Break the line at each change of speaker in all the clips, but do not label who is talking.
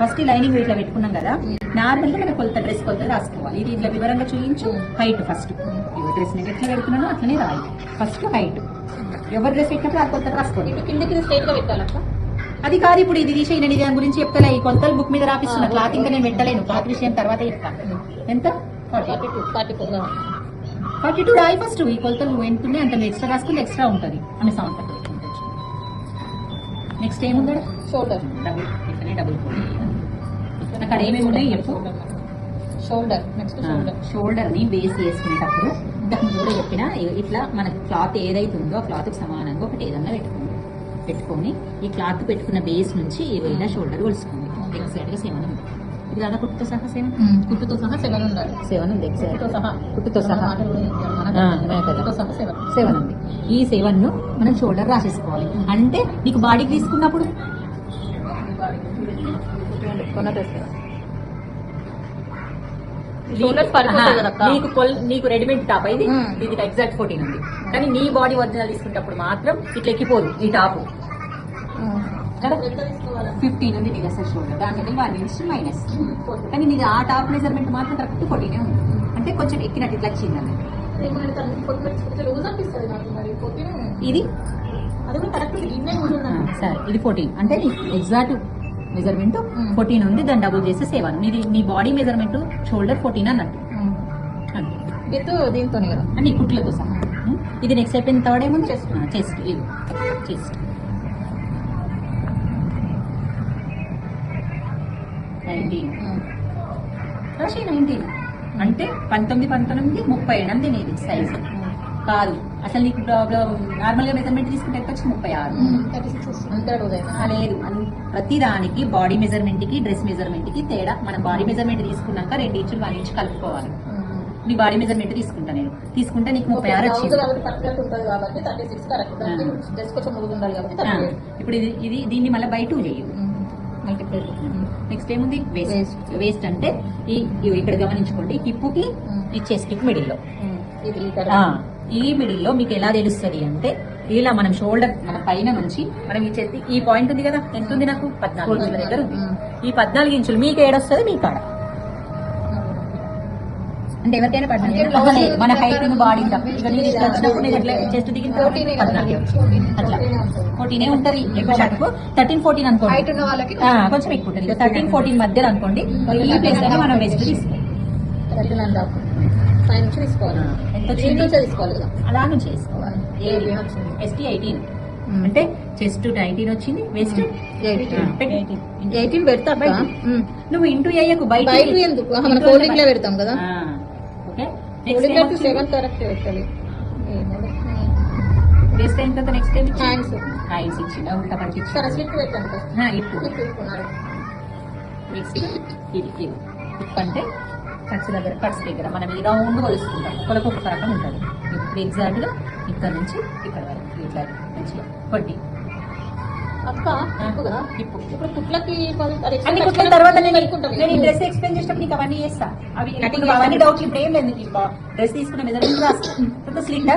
First ఈ lining ఇట్లా పెట్టుకున్నాం కదా. నార్మల్గా మన కొలత డ్రెస్ కొలత రాసుకోవాలి. ఇది ఇట్లా వివరంగా చూపించు హైట్ ఫస్ట్ డ్రెస్ నేను ఎట్లా పెడుతున్నానో అట్లనే రాయి. ఫస్ట్ హైట్ ఎవరు డ్రెస్ పెట్టినప్పుడు ఆ కొలత రాసుకోండి.
కిందకి స్ట్రైట్గా పెట్టాలక్క.
అది కాదు ఇప్పుడు ఇది తీసేయి. నేను దాని గురించి చెప్తాను ఈ కొలతలు బుక్ మీద రాపిస్తున్నా క్లాత్ ఇంకా నేను పెట్టలేను. క్లాత్ విషయం తర్వాత చెప్తాను ఎంత?
ఫార్టీ టూ
రాయి ఫస్ట్ ఈ కొలతలు ఎంత ఉన్నాయి? అంత ఎక్స్ట్రా రాసుకుంటే ఎక్స్ట్రా ఉంటుంది. అని సౌండ్ నెక్స్ట్ ఏముందా?
షోల్డర్
డబుల్ ఇట్లనే డబుల్ అక్కడ ఏమేమి ఉన్నాయి చెప్పు?
షోల్డర్ నెక్స్ట్ షోల్డర్
షోల్డర్ని బేస్ చేసుకునేటప్పుడు ఇంతకు ముందు కూడా చెప్పిన ఇట్లా మన క్లాత్ ఏదైతే ఉందో ఆ క్లాత్ సమానంగా ఒకటి ఏదన్నా పెట్టుకోండి. పెట్టుకొని ఈ క్లాత్ పెట్టుకున్న బేస్ నుంచి ఏదైనా షోల్డర్ కొలుసుకోండి గా సెవెన్ ఉంది. ఇది కదా కుట్టుతో సహా సెవెన్
కుట్టుతో సహా సెవెన్ ఉండాలి.
సెవెన్ ఉంది ఎగ్జాక్ట్
సహా.
కుట్టుతో సహా.
సెవెన్
సెవెన్ ఉంది. ఈ సెవెన్ను మనం షోల్డర్ రాసేసుకోవాలి. అంటే నీకు బాడీకి తీసుకున్నప్పుడు
అక్క.
నీకు నీకు రెడీమేడ్ టాప్ ఇది.
మ్మ్.
ఇది ఎగ్జాక్ట్ ఫోర్టీన్ ఉంది. కానీ నీ బాడీ ఒరిజినల్ తీసుకున్నప్పుడు మాత్రం ఇట్లా ఎక్కిపోదు ఈ టాప్ ఫిఫ్టీన్ ఉంది నీకు అసలు షోల్డర్ దాంట్లో వన్ ఇంచ్ మైనస్ కానీ నీకు ఆ టాప్ మెజర్మెంట్ మాత్రం కరెక్ట్ ఫోర్టీనే ఉంది. అంటే కొంచెం ఎక్కినట్టు ఇట్లా వచ్చింది
పొద్దున
ఇది? సరే ఇది ఫోర్టీన్ అంటే ఎగ్జాక్ట్ మెజర్మెంట్ ఫోర్టీన్ ఉంది దాన్ని డబుల్ చేస్తే సెవెన్ నీది నీ బాడీ మెజర్మెంట్ షోల్డర్ ఫోర్టీన్ అన్నట్టు.
విత్ దీంతో కదా?
ఈ కుట్లతో సహా? ఇది నెక్స్ట్ అయిపోయిన థర్డ్ ఏమో చెస్ట్ చెస్ట్ ఇది. చెస్ట్ నైన్టీన్ రాసి నైన్టీన్ అంటే పంతొమ్మిది పంతొమ్మిది ముప్పై ఎనిమిది నీది సైజ్ కాదు. అసలు నీకు నార్మల్గా మెజర్మెంట్ తీసుకుంటే ఎంత వచ్చి ముప్పై ఆరు. ఆ, లేదు. ప్రతి దానికి బాడీ మెజర్మెంట్కి డ్రెస్ మెజర్మెంట్కి తేడా. మనం బాడీ మెజర్మెంట్ తీసుకున్నాక రెండు ఇంచులు వన్ ఇంచ్ కలుపుకోవాలి. నీ బాడీ మెజర్మెంట్ తీసుకుంటా నేను. తీసుకుంటే నీకు ముప్పై ఆరు ఇప్పుడు ఇది ఇది దీన్ని మళ్ళీ బై టూ చేయు. నెక్స్ట్ ఏముంది? వేస్ట్. వేస్ట్ అంటే ఈ ఇక్కడ గమనించుకోండి. హిప్పుకి ఈ చెస్ట్కి మిడిల్లో.
ఇది ఇక్కడ
ఆ, ఈ మిడిల్లో మీకు ఎలా తెలుస్తుంది అంటే ఇలా మనం షోల్డర్ మన పైన నుంచి మనం ఈ చేతి ఈ పాయింట్ ఉంది కదా ఎంత ఉంది నాకు? పద్నాలుగు ఇంచుల దగ్గర ఉంది. ఈ పద్నాలుగు ఇంచులు మీకు ఏడొస్తుంది? మీ కాడ. అంటే ఎవరికైనా పద్నాలుగు అసలే మన హైట్ బాడీ వచ్చినప్పుడు చెస్ట్ దిగిన పద్నాలుగు. అట్లా. ఫోర్టీనే ఉంటది? ఎక్కువ థర్టీన్ ఫోర్టీన్ అనుకోండి. కొంచెం ఎక్కువ ఉంటుంది. థర్టీన్ ఫోర్టీన్ మధ్యలో అనుకోండి. ఈ ప్లేస్ మనం
అండ్ హాఫ్ ఫైవ్ నుంచి తీసుకోవాలి
ఎంత
నుంచి తీసుకోవాలి కదా.
అలా నుంచి
వచ్చింది.
ఎస్టీ ఎయిటీన్ అంటే చెస్ట్ నైన్టీన్ వచ్చింది? వెస్ట్
ఎయిటీన్ పెడతా
బయట. నువ్వు ఇంటూ అయ్యకు బయట
బయట ఎందుకు? మన ఫోల్డింగ్లో పెడతాం కదా.
ఓకే.
లో సెవెన్ కరెక్ట్ పెట్టాలి.
తర్వాత నెక్స్ట్ టైం
హ్యాండ్స్
హ్యాండ్స్ ఇచ్చింది. ఉల్టా. ఇప్పుడు. నెక్స్ట్ ఇది అంటే కట్స్ దగ్గర కట్స్ దగ్గర మనం ఈ రౌండ్ కొలుస్తుంటాం ఒకరికి ఒక రకం ఉంటుంది. ఇప్పుడు ఎగ్జాక్ట్గా ఇక్కడ నుంచి ఇక్కడ వరకు. ఇట్లా మంచిగా. కొట్టి.
అక్క ఇప్పుడు కదా.
ఇప్పుడు
ఇప్పుడు కుట్లకి
అన్ని తర్వాత నేను డ్రెస్ ఎక్స్ప్లెయిన్ చేసినప్పుడు నీకు అవన్నీ చేస్తా. అవి అవన్నీ ఇప్పుడు ఏం లేదు డ్రెస్ తీసుకున్న మెజర్మెంట్ రాస్తా. స్లిట్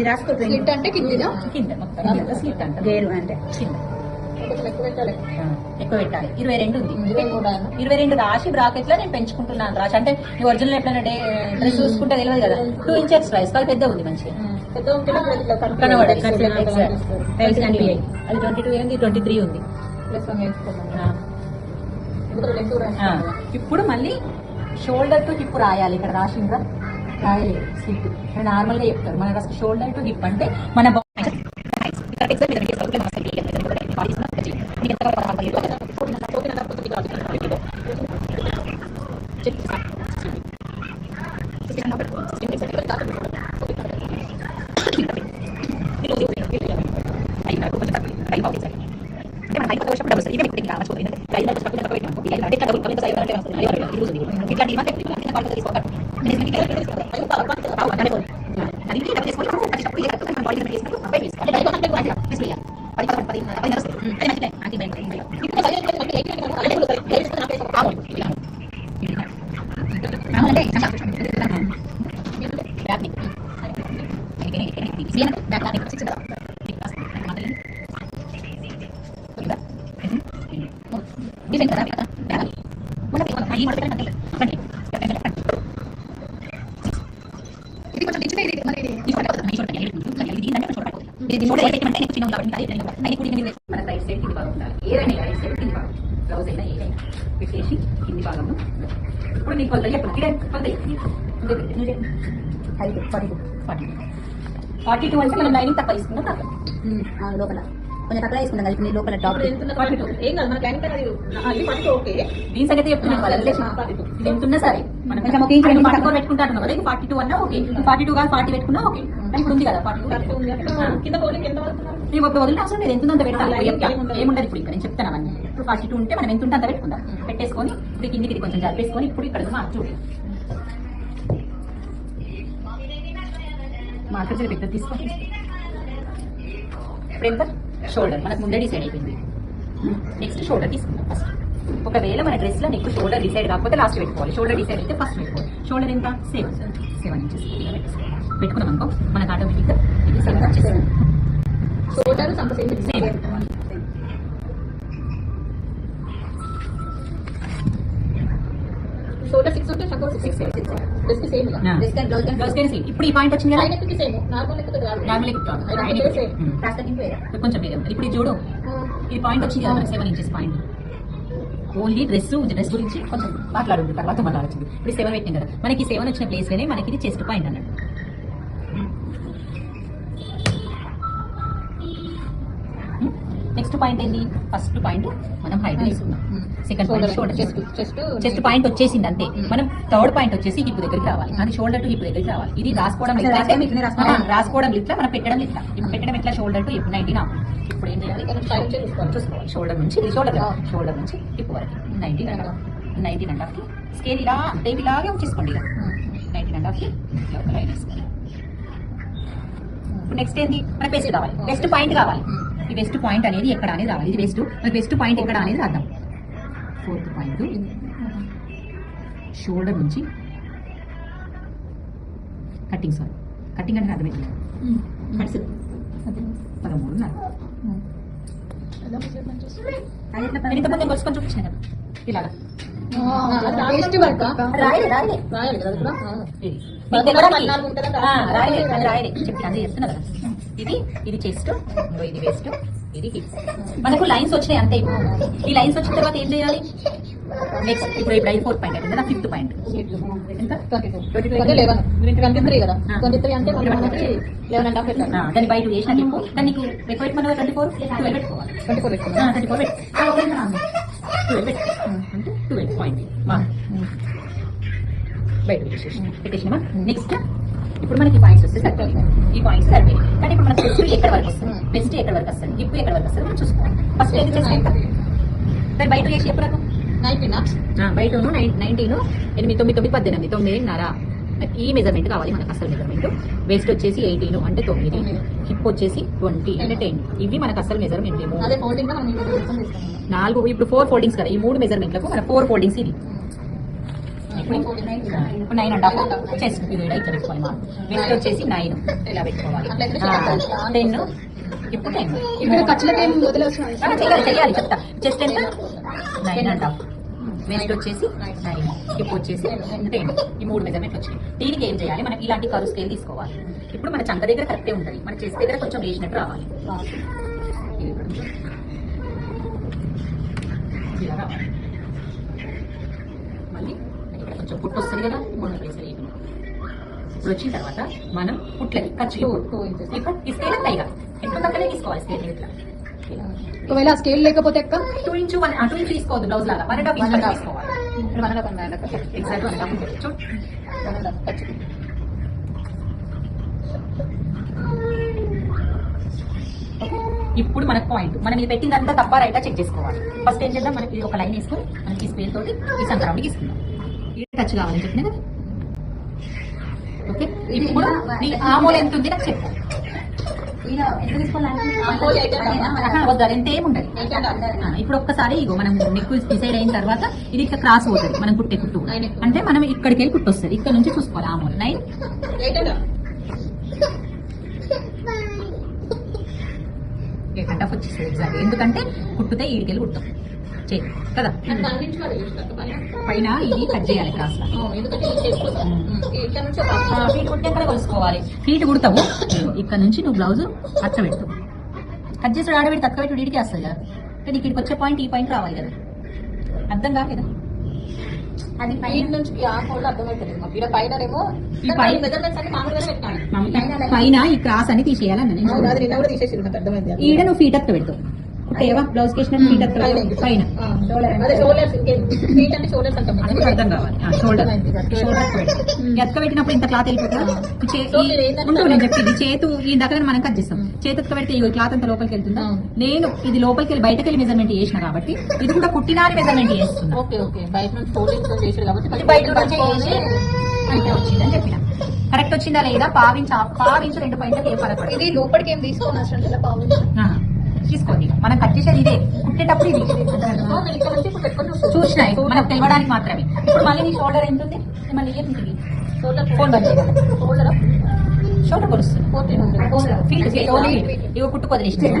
ఇది
స్లిట్ అంటే కిందిదా
కింద మొత్తం. స్లిట్ అంట. గేరు అంటే. కింద.
ఎక్కువ పెట్టాలి.
ఇరవై రెండు ఉంది.
ఇరవై
రెండు రాసి బ్రాకెట్లో నేను పెంచుకుంటున్నాను రాసి అంటే నీ ఒరిజినల్ ఎప్పుడైనా డే డ్రెస్ చూసుకుంటే తెలియదు కదా. టూ ఇంచెస్ ప్రైస్ కాదు పెద్ద ఉంది మంచిగా. కనబడదు. అది ట్వంటీ టూ ఏంది ట్వంటీ త్రీ ఉంది
ఇప్పుడు
మళ్ళీ షోల్డర్ టు హిప్ రాయాలి ఇక్కడ రాసిండ్రా. రాయలేదు స్లిప్ నార్మల్గా చెప్తారు. మన షోల్డర్ టు హిప్ అంటే మన Jadi kita kalau kalau kalau itu, kita nak kita nak dapat kita. Jadi kita. ఐదు forty
two forty
two forty two అంటే మనం లైనింగ్ తక్కువ తీసుకుందాం తక్కువ
లోపల కొంచెం తక్కువ తీసుకుందాం కలిపి లోపల టాప్
ఫార్టీ టూ
ఏం కాదు మనకి క్లైంట్ అది అది ఓకే
దీని సంగతి చెప్తున్నాను వాళ్ళ రిలేషన్ ఇది ఎంత ఉన్నా సరే మనం
కొంచెం ఒక ఇంచు
తక్కువ పెట్టుకుంటాను కదా ఫార్టీ టూ అన్నా ఓకే ఫార్టీ టూ కాదు ఫార్టీ పెట్టుకున్నా ఓకే ఇప్పుడు ఉంది కదా ఫార్టీ టూ
కింద పోలింగ్ ఎంత పడుతున్నారు
ఒక వదిలిన అవసరం లేదు ఎంత ఉందో పెట్టాలి
ఏముండదు.
ఇప్పుడు ఇక్కడ నేను చెప్తాను అవన్నీ ఇప్పుడు ఫార్టీ టూ ఉంటే మనం ఎంత ఉంటే అంత పెట్టుకుందాం పెట్టేసుకొని ఇప్పుడు కిందికి కొంచెం జరిపేసుకొని ఇప్పుడు ఇక్కడ మార్క్ చూడు మార్కర్ జర పెద్ద తీసుకోండి ఇప్పుడు ఎంత? షోల్డర్. మనకు ముందే డిసైడ్ అయిపోయింది. నెక్స్ట్ షోల్డర్ తీసుకుందాం ఫస్ట్ ఒకవేళ మన డ్రెస్లో నీకు షోల్డర్ డిసైడ్ కాకపోతే లాస్ట్ పెట్టుకోవాలి. షోల్డర్ డిసైడ్ అయితే ఫస్ట్ పెట్టుకోవాలి. షోల్డర్ ఎంత? సెవెన్ సెవెన్ ఇంచెస్ పెట్టుకున్నాం అనుకో మనకు ఆటోమేటిక్గా ఇది సెవెన్
షోల్డర్ సేమ్
సేమ్ ఇప్పుడు ఈ పాయింట్ వచ్చింది
సేమ్.
కొంచెం. ఇప్పుడు చూడు. ఈ పాయింట్ వచ్చింది కదా? Seven inches point only dress dress గురించి కొంచెం మాట్లాడు తర్వాత మాట్లాడచ్చు. ఇప్పుడు సెవెన్ పెట్టింది కదా? మనకి సెవెన్ వచ్చిన ప్లేస్లోనే మనకి ఇది చెస్ట్ పాయింట్ అన్నట్టు నెక్స్ట్ పాయింట్ ఏంటి? ఫస్ట్ పాయింట్ మనం హైట్ తీసుకున్నాం second point shoulder
chest chest
point వచ్చేసింది అంతే.
Mm.
మనం థర్డ్ పాయింట్ వచ్చేసి హిప్ దగ్గరికి రావాలి. అది షోల్డర్ టు హిప్ దగ్గరికి రావాలి. ఇది రాసుకోవడం
రాసుకోవడం
ఇట్లా మనం పెట్టడం ఇట్లా ఇప్పుడు పెట్టడం ఇట్లా షోల్డర్ టు హిప్ నైన్టీన్ ఇప్పుడు ఏం చేయాలి?
చూసుకోవాలి.
షోల్డర్ నుంచి షోల్డర్. షోల్డర్ నుంచి హిప్ వరకు. Nineteen and nineteen and half scale ఇలా అంటే ఇలాగే ఉంచేసుకోండి ఇలా. నైన్టీన్ అండ్ హాఫ్ ఇలా ఒక లైన్ ఇప్పుడు నెక్స్ట్ ఏంటి? మనకి వెస్ట్ కావాలి. వెస్ట్ పాయింట్ కావాలి. ఈ వెస్ట్ పాయింట్ అనేది ఎక్కడ అనేది రావాలి. ఇది వెస్ట్ మనకి వెస్ట్ పాయింట్ ఎక్కడ అనేది రాద్దాం. ఫోర్త్ పాయింట్ షోల్డర్ నుంచి కటింగ్ సారీ కటింగ్ అంటే అర్థమైంది. పడిసి పదమూడున్నర కదా. ఇలాగా. రాయలే చెప్తున్నా కదా. ఇది ఇది చెస్ట్ ఇది వేస్ట్ ఇది hip. మనకు లైన్స్ వచ్చినాయి అంతే. ఈ లైన్స్ వచ్చిన తర్వాత ఏం చేయాలి? నెక్స్ట్ ఇప్పుడు ఇప్పుడు ఐదు ఫోర్త్ పాయింట్ ఫిఫ్త్ పాయింట్
అంటే మనం హాఫ్ పెట్టాలి.
ఆ, దాన్ని బయట చేసిన చెప్పు. దాన్ని నీకు ఎక్కువ పెట్టుకున్నావు ట్వంటీ ఫోర్ ట్వెల్వ్ పెట్టుకోవాలి
ట్వంటీ ఫోర్
ట్వంటీ ఫోర్ అంటే ట్వెల్వ్ పాయింట్ బయట పెట్టేసినామా నెక్స్ట్ ఇప్పుడు మనకి పాయింట్స్ వస్తే సరిపోయింది. ఈ పాయింట్స్ సరిపోయింది. కానీ ఇప్పుడు మనకి బెస్ట్ ఎక్కడ వరకు వస్తుంది బెస్ట్ ఎక్కడ వరకు వస్తుంది ఇప్పుడు ఎక్కడ వరకు వస్తుంది మనం చూసుకోవాలి. ఫస్ట్ ఏది చేస్తే దాన్ని బయట చేసి ఎప్పుడు
నైన్టీన్?
బయట నైన్టీన్ ఎనిమిది తొమ్మిది తొమ్మిది పద్దెనిమిది తొమ్మిదిన్నర ఈ మెజర్మెంట్ కావాలి మనకు అసలు మెజర్మెంట్ వేస్ట్ వచ్చేసి ఎయిటీన్ అంటే తొమ్మిది. హిప్ వచ్చేసి ట్వంటీ అంటే టెన్ ఇవి మనకు అసలు మెజర్మెంట్ ఏమో. నాలుగు ఇప్పుడు ఫోర్ ఫోల్డింగ్స్ కదా. ఈ మూడు మెజర్మెంట్లకు మన ఫోర్ ఫోల్డింగ్స్ ఇది.
ఇప్పుడు
ఇప్పుడు నైన్ అండ్ హాఫ్ చెస్ట్ ఇలా ఇట్లా పెట్టుకోవాలి వెస్ట్ వచ్చేసి నైన్. ఇలా పెట్టుకోవాలి? టెన్. ఇప్పుడు టెన్
ఇక్కడ ఖర్చులకి ఏం
చెయ్యాలి చెప్తా. చెస్ట్ ఎంత? Nine and half. వెస్ట్ వచ్చేసి నైన్. హిప్ వచ్చేసి టెన్. ఈ మూడు మెజర్మెంట్ వచ్చాయి. దీనికి ఏం చేయాలి? మనం ఇలాంటి కరు స్కేల్ తీసుకోవాలి? ఇప్పుడు మన చంక దగ్గర కరెక్టే ఉంటుంది. మన చెస్ట్ దగ్గర కొంచెం వేసినట్టు రావాలి. ఇప్పుడు ఇలా రావాలి. మళ్ళీ కొంచెం పుట్టు వస్తుంది కదా మొన్న ప్లేస్ ఇప్పుడు వచ్చిన తర్వాత మనం పుట్లకి ఖర్చు. ఇప్పుడు ఈ స్కేల్ పైగా ఎంత తక్కువనే తీసుకోవాలి స్కేల్ ఇట్లా.
ఒకవేళ స్కేల్ లేకపోతే ఎక్క?
Two inch one two inch తీసుకోవద్దు బ్లౌజ్ లాగా. One and half inch. తీసుకోవాలి
one and half. One and half
exact one and half చూడు
వన్ అండ్ హాఫ్. ఖర్చు
ఇప్పుడు మనకు పాయింట్ మనం ఇది పెట్టిందంతా తప్ప రైటా చెక్ చేసుకోవాలి. ఫస్ట్ ఏం చేద్దాం? మనకి ఒక లైన్ వేసుకొని మనకి స్పేల్ తోటి ఈ సంక్రాంతికి ఇస్తున్నాం టచ్ కావాలని చెప్పిన కదా? ఓకే ఇప్పుడు ఆమోల్ ఎంత ఉంది? నాకు చెప్పు ఆ, ఇప్పుడు ఒక్కసారి ఇగో మనం నెక్ డిసైడ్ అయిన తర్వాత ఇది ఇట్లా క్రాస్ అవుతుంది మనం కుట్టే కుట్టు. అంటే మనం ఇక్కడికి వెళ్ళి కుట్టు వస్తుంది ఇక్కడ నుంచి చూసుకోవాలి ఆమోల్ నైన్ వచ్చేస్తుంది. ఎగ్జాక్ట్ ఎందుకంటే కుట్టితే ఈడికెళ్ళి కుడతాం. చేయి. కదా పైన ఇది కట్ చేయాలి క్రాస్ ఫీట్ కుట్టి ఎక్కడ కొలుసుకోవాలి? ఫీట్ కుడతావు. ఇక్కడ నుంచి నువ్వు బ్లౌజ్ అచ్చ పెట్టు. కట్ చేసి ఆడబెట్టి తక్కువ పెట్టి వీడికి వస్తుంది కదా. కానీ ఇక్కడికి వచ్చే పాయింట్ ఈ పాయింట్ రావాలి కదా. అర్థం కాలేదా
అది పైన. నుంచి పైన ఏమో
ఈ పై-
మెజర్మెంట్స్ అన్ని మామూలుగానే పెట్టాలి.
పైన ఈ క్రాస్ అని
అది.
ఈడ నువ్వు ఫీట్ అక్క పెడతావు ఏవా బ్లౌజ్ కేసిన ఫీట్
పైన.
పైన. అర్థం కావాలి. షోల్డర్. షోల్డర్ ఎత్క పెట్టినప్పుడు ఇంత క్లాత్ వెళ్ళిపోతుందా? నేను చెప్పింది. చేతు ఈ దగ్గర మనం కట్ చేస్తాం. చేతి ఎత్క పెడితే ఈ క్లాత్ అంతా లోపలికి వెళ్తుందా. నేను ఇది లోపలికి వెళ్ళి బయటకి వెళ్ళి మెజర్మెంట్ చేసిన కాబట్టి ఇది కూడా కుట్టినారి మెజర్మెంట్ చేస్తున్నా.
Okay okay. బయట నుంచి ఫోల్డింగ్ చేసాడు కాబట్టి
ఇది బయట నుంచి చేసి అంటే వచ్చిందని చెప్పిన. కరెక్ట్ వచ్చిందా లేదా? పావించ పావించు రెండు పడదు.
ఇది లోపలికి ఏం తీసుకోని
తీసుకోండి. మనం కట్ చేసేది ఇదే. కుట్టేటప్పుడు ఇది. చూసిన మనకు తెలవడానికి మాత్రమే. ఇప్పుడు మళ్ళీ నీ షోల్డర్ ఎంత ఉంది? మళ్ళీ ఏం ఉంటుంది?
షోల్డర్
ఫోన్ బంద్
షోల్డర్
షోల్డర్ కొలుస్తుంది. ఫీట్ ఇవి కుట్టు కొదిలేసిన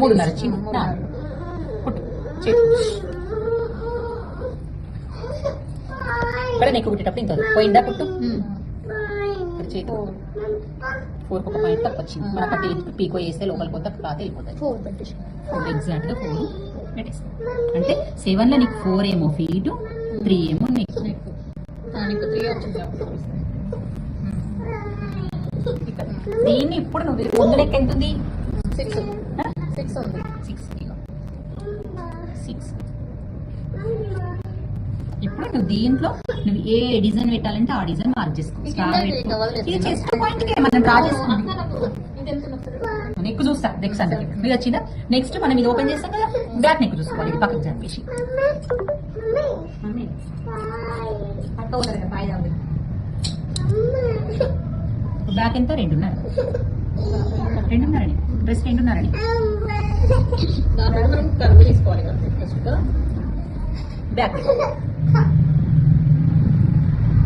మూడున్నర వచ్చింది నా. కుట్టు. ఇక్కడ నీకు కుట్టేటప్పుడు ఇంత. పోయిందా కుట్టు? ఇక్కడ చేతి ఫోర్ ఒక పాయింట్ తక్కువ వచ్చింది మన కట్టి పీకో వేస్తే లోపల పోతే క్లాత్ వెళ్ళిపోతుంది
ఫోర్
ఫోర్ ఎగ్జాక్ట్గా ఫోర్ అంటే సెవెన్లో నీకు ఫోర్ ఏమో ఫీట్ త్రీ ఏమో నీకు.
నీకు. త్రీ వచ్చింది.
దీన్ని ఇప్పుడు నువ్వు ముందు లెక్క ఎంత ఉంది
సిక్స్ సిక్స్ ఉంది.
Six six. ఇప్పుడు నువ్వు దీంట్లో నువ్వు ఏ డిజైన్ పెట్టాలంటే ఆ డిజైన్ మార్క్ చేసుకో.
ఈ
స్టార్
కింద
పెట్టుకో.
ఇట్లా వదిలేస్తున్నా.
ఇది చెస్ట్ పాయింట్ మనం డ్రా? నెక్ చూస్తా. నెక్స్ట్ అంటే వచ్చిందా? నెక్స్ట్ మనం ఇది ఓపెన్ చేస్తాం కదా. బ్యాక్ నెక్ చూసుకోవాలి. ఇది పక్కకు జరిపేసి బ్యాక్ ఎంత? రెండున్నర. రెండున్నరని. డ్రెస్ రెండున్నరని. Back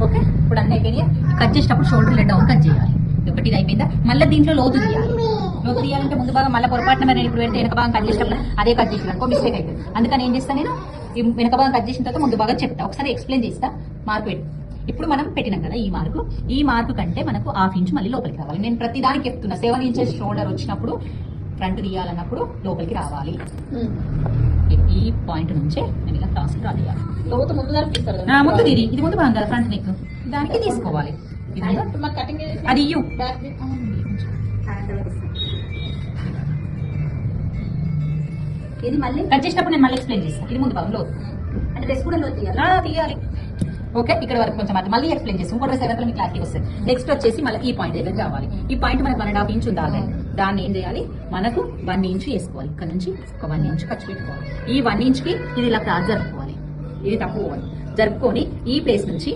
okay? ఇప్పుడు అన్నీ అయిపోయినాయి కట్ చేసేటప్పుడు షోల్డర్ డౌన్ కట్ చేయాలి. ఒకటి ఇది అయిపోయిందా? మళ్ళీ దీంట్లో లోతు తీయాలి. లోతు తీయాలంటే ముందు భాగం మళ్ళీ పొరపాటున మరి ఇప్పుడు వెళ్తే వెనక భాగం కట్ చేసేటప్పుడు అదే కట్ చేసిన అనుకో మిస్టేక్ అయిపోయింది అందుకని ఏం చేస్తాను నేను? ఈ వెనక భాగం కట్ చేసిన తర్వాత ముందు భాగం చెప్తా. ఒకసారి ఎక్స్ప్లెయిన్ చేస్తా. మార్క్ పెట్టి ఇప్పుడు మనం పెట్టినాం కదా ఈ మార్కు. ఈ మార్కు కంటే మనకు హాఫ్ ఇంచ్ మళ్ళీ లోపలికి రావాలి. నేను ప్రతి దానికి చెప్తున్నా. సెవెన్ ఇంచెస్ షోల్డర్ వచ్చినప్పుడు ఫ్రంట్ తీయాలన్నప్పుడు లోపలికి రావాలి. ఈ పాయింట్ నుంచే నేను ఇలా క్రాస్ డ్రా చేయాలి
ముందు
ఇది ఇది ముందు కదా ఫ్రంట్ నెక్ దానికి తీసుకోవాలి. అది ఇయ్యు ఇది మళ్ళీ కట్ చేసినప్పుడు నేను మళ్ళీ ఎక్స్ప్లెయిన్ చేస్తాను ఇది ముందు భాగం లోతు. అంటే డ్రెస్ కూడా లోతు తీయాలి. ఓకే ఇక్కడ వరకు కొంచెం అట్లా మళ్ళీ ఎక్స్ప్లెయిన్ చేస్తాం. ఇంకో డ్రెస్ ఎవరికైనా మీకు క్లారిటీ వస్తుంది. నెక్స్ట్ వచ్చేసి మళ్ళీ ఈ పాయింట్ దగ్గర రావాలి. ఈ పాయింట్ మనకు one and half inch already దాన్ని ఏం చేయాలి? మనకు వన్ ఇంచ్ వేసుకోవాలి. ఇక్కడ నుంచి ఒక వన్ ఇంచ్ ఖర్చు పెట్టుకోవాలి. ఈ వన్ ఇంచ్కి ఇది ఇలా క్రాస్ జరుపుకోవాలి. ఇది తక్కువ జరుపుకొని ఈ ప్లేస్ నుంచి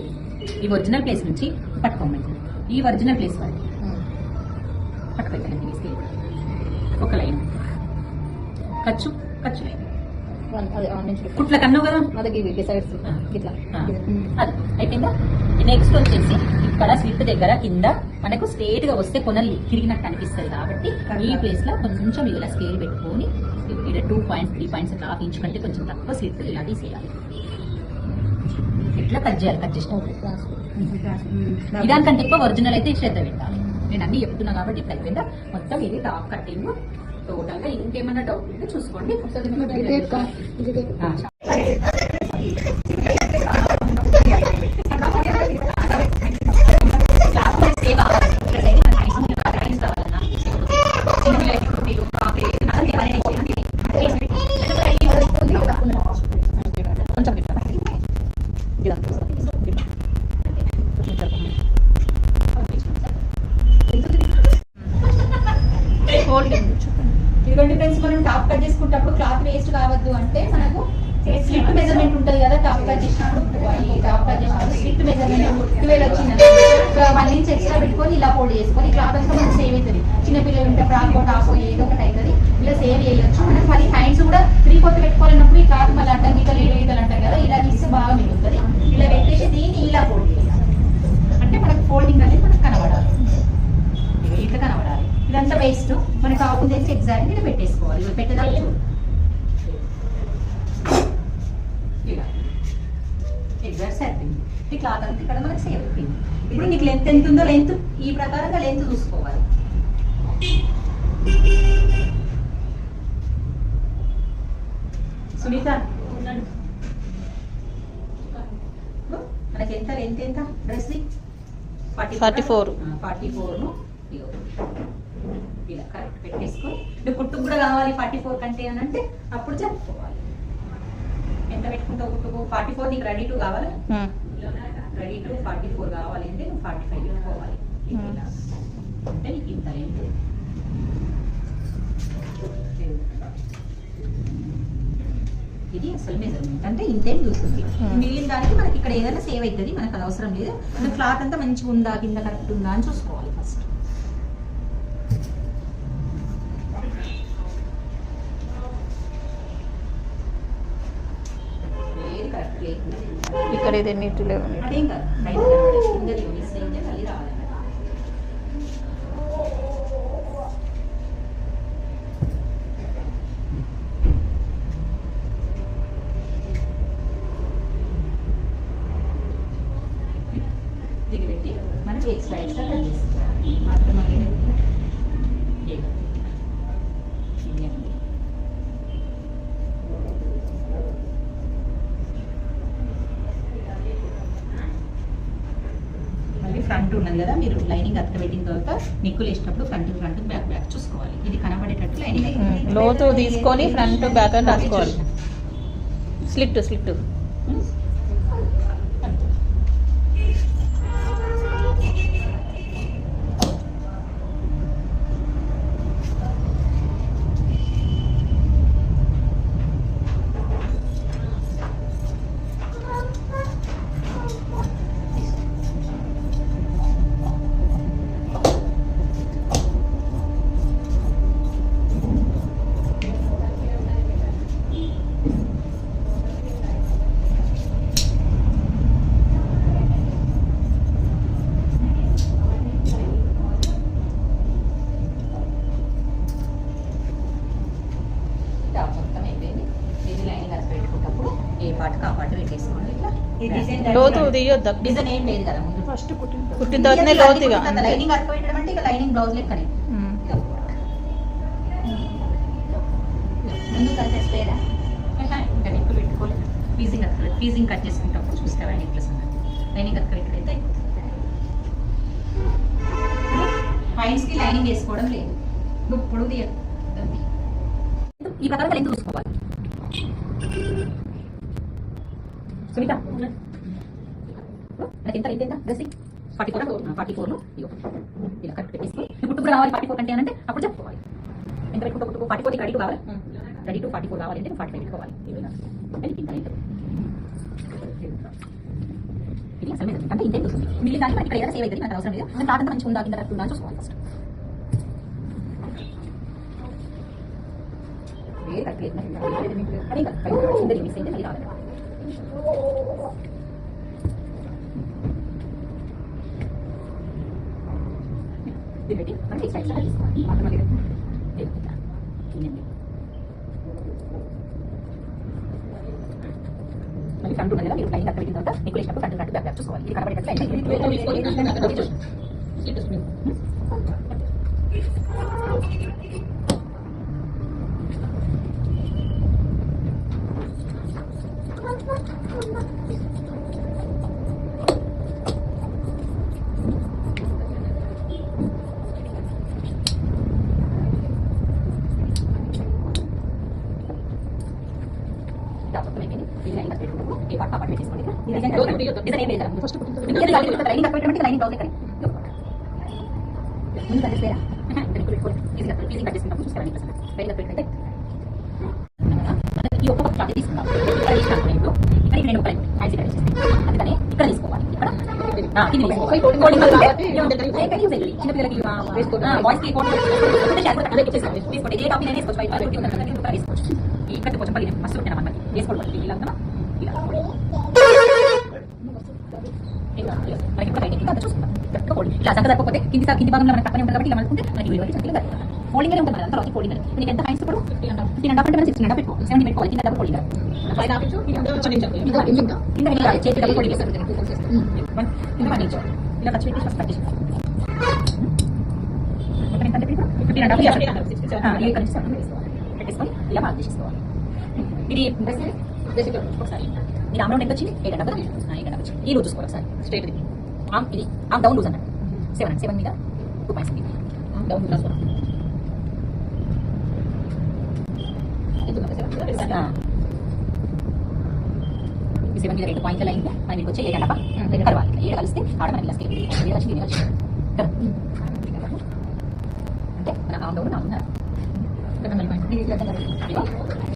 ఈ ఒరిజినల్ ప్లేస్ నుంచి పట్టుకోమండి ఈ ఒరిజినల్ ప్లేస్ వరకు పట్టుకోండి ఒక లైన్. ఖర్చు ఖర్చు లైన్.
అదే ఆన్ నుంచి
కుట్ల కన్ను కదా?
అదే ఇవి సైడ్స్ ఇట్లా.
అది అయిపోయిందా? నెక్స్ట్ వచ్చేసి ఇక్కడ స్లిప్ దగ్గర కింద మనకు స్ట్రేట్గా వస్తే కొనలు తిరిగినట్టు అనిపిస్తుంది కాబట్టి ఈ ప్లేస్లో కొంచెం ఇలా స్కేల్ పెట్టుకొని ఇక్కడ టూ పాయింట్స్ త్రీ పాయింట్స్ అట్లా హాఫ్ ఇంచ్ కంటే కొంచెం తక్కువ స్లిప్ ఇలా తీసేయాలి. ఇట్లా కట్ చేయాలి కట్ చేసిన ఇదానికంటే ఎక్కువ ఒరిజినల్ అయితే శ్రద్ధ పెట్టాలి. నేను అన్ని చెప్తున్నా కాబట్టి ఇప్పుడు అయిపోయిందా? మొత్తం ఇది టాప్ కటింగ్ టోటల్గా ఇంకేమన్నా డౌట్ ఉంటే చూసుకోండి. ఆ, కొంచెం మనం టాప్ కట్ చేసుకుంటప్పుడు క్లాత్ వేస్ట్ కావద్దు అంటే మనకు స్లిట్ మెజర్మెంట్ ఉంటుంది కదా టాప్ కట్ చేసినప్పుడు టాప్ కట్ చేసినప్పుడు స్లిట్ మెజర్మెంట్ ట్వెల్వ్ వచ్చింది వన్ ఇంచ్ ఎక్స్ట్రా పెట్టుకొని ఇలా ఫోల్డ్ చేసుకొని క్లాత్ అంతా మనకు సేవ్ అవుతుంది చిన్నపిల్లలు ఉంటే ఫ్రాక్ టాప్ ఏదో ఒకటి అవుతుంది ఇలా సేవ్ చేయొచ్చు. మనకి మళ్ళీ హ్యాండ్స్ కూడా త్రీ ఫోర్త్ పెట్టుకోవాలన్నప్పుడు ఈ క్లాత్ మళ్ళీ అంటారు గీతలు ఏడు గీతలు అంటారు కదా ఇలా తీస్తే బాగా మిగులుతుంది. ఇలా పెట్టేసి దీన్ని ఇలా ఫోల్డ్ చేయాలి. అంటే మనకు ఫోల్డింగ్ అనేది మనకు కనబడాలి. ఇట్లా కనబడాలి. ఇదంతా వేస్ట్ మనకి ఆపు తెచ్చి ఎగ్జాక్ట్ ఇలా పెట్టేసుకోవాలి. ఇవి పెట్టేదాకా చూడు. ఎగ్జాక్ట్ సరిపోయింది. ఈ క్లాత్ అంతా ఇక్కడ మనకి సేవ్ అయిపోయింది. ఇప్పుడు నీకు లెంత్ ఎంత ఉందో లెంత్ ఈ ప్రకారంగా లెంత్ చూసుకోవాలి. సునీత. మనకి ఎంత లెంత్ ఎంత? Dress forty
44.
ఫార్టీ ఫోర్ ఇలా కరెక్ట్ పెట్టేసుకొని నువ్వు కుట్టుకు కూడా కావాలి ఫార్టీ ఫోర్ కంటే అని అంటే అప్పుడు చెప్పుకోవాలి. ఎంత పెట్టుకుంటావు కుట్టుకు? ఫార్టీ ఫోర్ నీకు రెడీ టు కావాలి? రెడీ టు ఫార్టీ ఫోర్ కావాలి అంటే నువ్వు ఫార్టీ ఫైవ్ పెట్టుకోవాలి. అంటే నీకు ఇంత లెంత్ ఇది అసలు మెజర్మెంట్ అంటే ఇంతేం చూస్తుంది. మిగిలిన దానికి మనకి ఇక్కడ ఏదైనా సేవ్ అవుతుంది మనకు అది అవసరం లేదు. క్లాత్ అంతా మంచిగా ఉందా కింద కరెక్ట్ ఉందా అని చూసుకోవాలి ఫస్ట్ ఏది కరెక్ట్ లేకుండా
ఇక్కడ ఇది నీట్ లేవు
అదేం కాదు బయట కనబడేది. కిందది మిస్ అయితే మళ్ళీ రావాలన్నమాట దిగి పెట్టి మనం ఎక్స్ట్రా ఎక్స్ట్రా కట్ చేసుకోవాలి మాత్రం మళ్ళీ ఏ. ఇది అండి. ఫ్రంట్ ఉన్నది కదా మీరు లైనింగ్ అత్త పెట్టిన తర్వాత నిక్కులు వేసినప్పుడు ఫ్రంట్ ఫ్రంట్ బ్యాక్ బ్యాక్ చూసుకోవాలి. ఇది కనబడేటట్టు లైనింగ్.
లోతు తీసుకొని ఫ్రంట్ బ్యాక్ అని రాసుకోవాలి. స్లిట్ స్లిట్
టాప్ మొత్తం అయిపోయింది ఇది లైనింగ్ అత్త పెట్టుకున్నప్పుడు ఏ పాటకు ఆ పాట పెట్టేసుకోండి ఇట్లా
లోతు తీయొద్దా.
డిజైన్ ఏం లేదు కదా ముందు.
ఫస్ట్ కుట్టిన తర్వాతనే లోతుగా.
లైనింగ్ పెట్టడం అంటే ఇక లైనింగ్ బ్లౌజ్ లెక్కనే. ముందు ఇంకా పెట్టుకోలేదు ఫీజింగ్ అక్కడ ఫీజింగ్ కట్ చేసుకుంటప్పుడు చూస్తావా నెక్లెస్ అన్నది లైనింగ్ అక్కడ ఎక్కడైతే అయిపోతుంది. హ్యాండ్స్కి లైనింగ్ వేసుకోవడం లేదు. నువ్వు పొడుగు ఈ ప్రకారం లెంత్ చూసుకోవాలి. సునీత. నాకు ఎంత ఎంత ఎంత డ్రెస్సింగ్ ఫార్టీ ఫోర్ ఫార్టీ ఫోర్లో ఇలా కరెక్ట్ పెట్టేసుకుని ఇప్పుడు కూడా రావాలి ఫార్టీ ఫోర్ కంటే అంటే అప్పుడు చెప్పుకోవాలి ఎంత పెట్టుకుంటూ కుట్టుకో ఫార్టీ ఫోర్ రెడీ కావాలి రెడీ టు ఫార్టీ ఫోర్ కావాలి అంటే ఫార్టీ ఫైవ్ పెట్టుకోవాలి అది కింద ఇది అసలు అంటే ఇంతే చూస్తుంది మిగిలిన దాన్ని మనకి ఇక్కడ ఏదైనా సేవ్ అవుతుంది మనకు అవసరం లేదు ఇంకా తాటంతా మంచిగా ఉందా కింద కరెక్ట్ ఉందా చూసుకోవాలి ఫస్ట్ వేరే కరెక్ట్ అదే కాదు మిస్ అయితే మళ్ళీ రావాలి ఇది పెట్టి మనకి ఎక్స్ట్రా ఎక్స్ట్రా తీసుకోవాలి మాత్రం మళ్ళీ ఫ్రంట్ ఉన్నది మీరు లైన్ అక్కడ పెట్టిన తర్వాత ఎక్కువ ఫ్రంట్ బ్యాక్ చూసుకోవాలి ఇది కనబడేటట్లు లైన్ తీసుకోవాలి. మొత్తం అయిపోయింది. ఇది లైన్ కట్ పెట్టుకుంటాము. ఏ పార్ట్ ఆ పార్ట్ పెట్టేసుకోండి. ఇది డిజైన్
లోతు
కట్
తీయొద్దు.
డిజైన్ ఏం లేదు కదా. ఫస్ట్ కుట్టించుకోండి. ఇది లైన్ కట్ లైన్ కట్ పెట్టమంటే లైన్ బ్లౌజ్ ఎక్కడి ముందు కలిసేరా ఈజీ కట్ ఈజీ కట్ చేసుకుంటాం చూస్తారా నీకు లైన్ కట్ పెట్టుకుంటే ఈ ఒక్క ఇక్కడ ఇప్పుడు ఇక్కడ అందుకని ఇక్కడ తీసుకోవాలి ఇక్కడ ఏం? ఏ కట్ యూజ్ అయ్యింది. చిన్న పిల్లలకి ఆ,
వేసుకోవడం.
ఆ, బాయ్స్కి కోడింగ్ అంటే షార్ట్ కట్ తీసుకోండి. తీసుకోండి. ఏ టాపిక్ అయినా వేసుకోవచ్చు. బయట పెట్టి ఉన్న కట్ ఇక్కడ వేసుకోవచ్చు. ఈ కట్ కొంచెం పగిలి మస్తు పెట్టిన మనకి వేసుకోవాలి ఇలా ఉందా? ఇలా ఇంకా మనకి ఇప్పుడు బయట ఇంకా అంతా చూసుకుందాం. కరెక్ట్గా కోడింగ్. ఇలా చక్కగా సరిపోతే కింది కింది భాగంలో మనకి పక్కనే ఉంటుంది కాబట్టి ఇలా మలుచుకుంటే మనకి విలువ చక్కగా. ఫోల్డింగ్ ఉంటుంది అంతా లాజిక్ ఫోల్డింగ్ నీకు ఎంత హైన్స్ ఇప్పుడు? ఫిఫ్టీన్ అండ్ హాఫ్ అంటే మనం సిక్స్టీన్ అండ్ పెట్టుకో సెవెంటీ పెట్టుకోవాలి. కింద డబుల్ ఫోల్డింగ్ చేతి ఇలా ఖర్చు పెట్టి ఫస్ట్ మొత్తం ఎంత అంటే ఫిఫ్టీన్ అండ్ హాఫ్. పెట్టేసుకొని ఇలా మార్క్ చేసేసుకోవాలి. ఇది ఒకసారి. ఇది ఎంత వచ్చింది? ఎయిట్ అండ్ హాఫ్ హాఫ్ వచ్చింది. ఈ రోజు చూసుకోవాలి ఒకసారి. స్ట్రేట్ ఇది. ఆమ్ ఇది. ఆమ్ డౌన్ లూజ్ అన్నట్టు. సెవెన్ సెవెన్ మీద టూ పాయింట్స్ ఉంది
డౌన్ క్లాస్
ఆ. ఈ సెవెన్ మీద రెండు పాయింట్ల లైన్ మనం మీకు వచ్చే ఏడు అండ్ హాఫ్ రెండు కలవాలి ఏడు కలిస్తే ఆడ మనకి ఇలా స్కేల్ ఏడు వచ్చింది ఏడు వచ్చింది కదా అంటే మన ఆమ్ డౌన్ ఆమ్ ఉన్నారు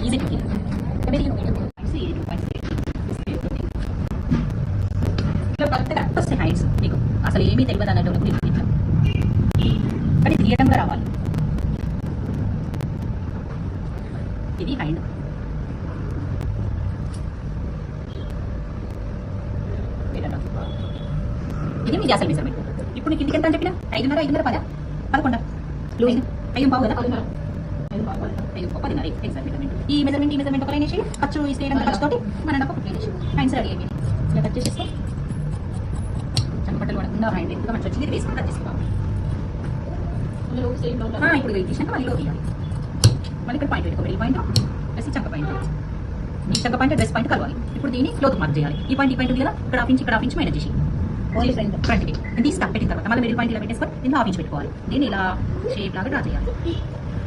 ఈజీ కుకింగ్ ఇలా కరెక్ట్ కరెక్ట్ వస్తాయి హైట్స్ మీకు అసలు ఏమీ తెలియదు అన్నట్టు ఇట్లా కానీ తీయడంగా రావాలి. ఇది హైండ్ ఇది మీది అసలు మెజర్మెంట్ ఇప్పుడు నీకు ఇంటికి ఎంత చెప్పిన? ఐదున్నర ఐదున్నర పదా? పదకొండ? ఐదు. ఐదు పావు కదా? ఐదు పావు. పదిన్నర ఎగ్జాక్ట్ మెజర్మెంట్ ఈ మెజర్మెంట్ ఈ మెజర్మెంట్ ఒక లైన్ వేసి ఖర్చు ఈ స్టేట్ అంతా ఖర్చు తోటి మన ఒక ప్లేన్ వేసి అయిపోయింది. ఇలా కట్ చేసేసుకో. చక్కబట్టలు పడకుండా హ్యాండ్ ఎంత మంచి వచ్చింది. వేసుకుని కట్ చేసుకోవాలి ఇప్పుడు తీసినాక మళ్ళీ లో తీయాలి మళ్ళీ ఇక్కడ పాయింట్ పెట్టుకోవాలి. ఈ పాయింట్ ప్లస్ ఈ చంక పాయింట్ ఈ చంక పాయింట్ డ్రెస్ పాయింట్ కలవాలి. ఇప్పుడు దీన్ని క్లోత్ మార్క్ చేయాలి. ఈ పాయింట్ ఈ పాయింట్ కదా? ఇక్కడ హాఫ్ ఇంచ్ ఇక్కడ ఇంచ్ మైనస్ చేసి.
ఓన్లీ ఫ్రంట్
ఫ్రంట్కి. దీన్ని స్టక్ పెట్టిన తర్వాత మళ్ళీ మిడిల్ పాయింట్ ఇలా పెట్టేసుకొని దీన్ని ఇంచ్ పెట్టుకోవాలి. దీన్ని ఇలా షేప్ లాగా డ్రా చేయాలి.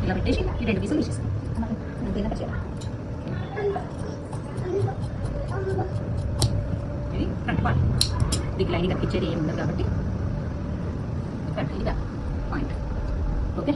ఇలా పెట్టేసి ఈ రెండు పీసులు తీసేసుకోవాలి ఇది ఫ్రంట్ పాయింట్ దీనికి లైన్ కట్టించేది ఏమి ఉండదు కాబట్టి ఫ్రంట్ ఇది పాయింట్ ఓకే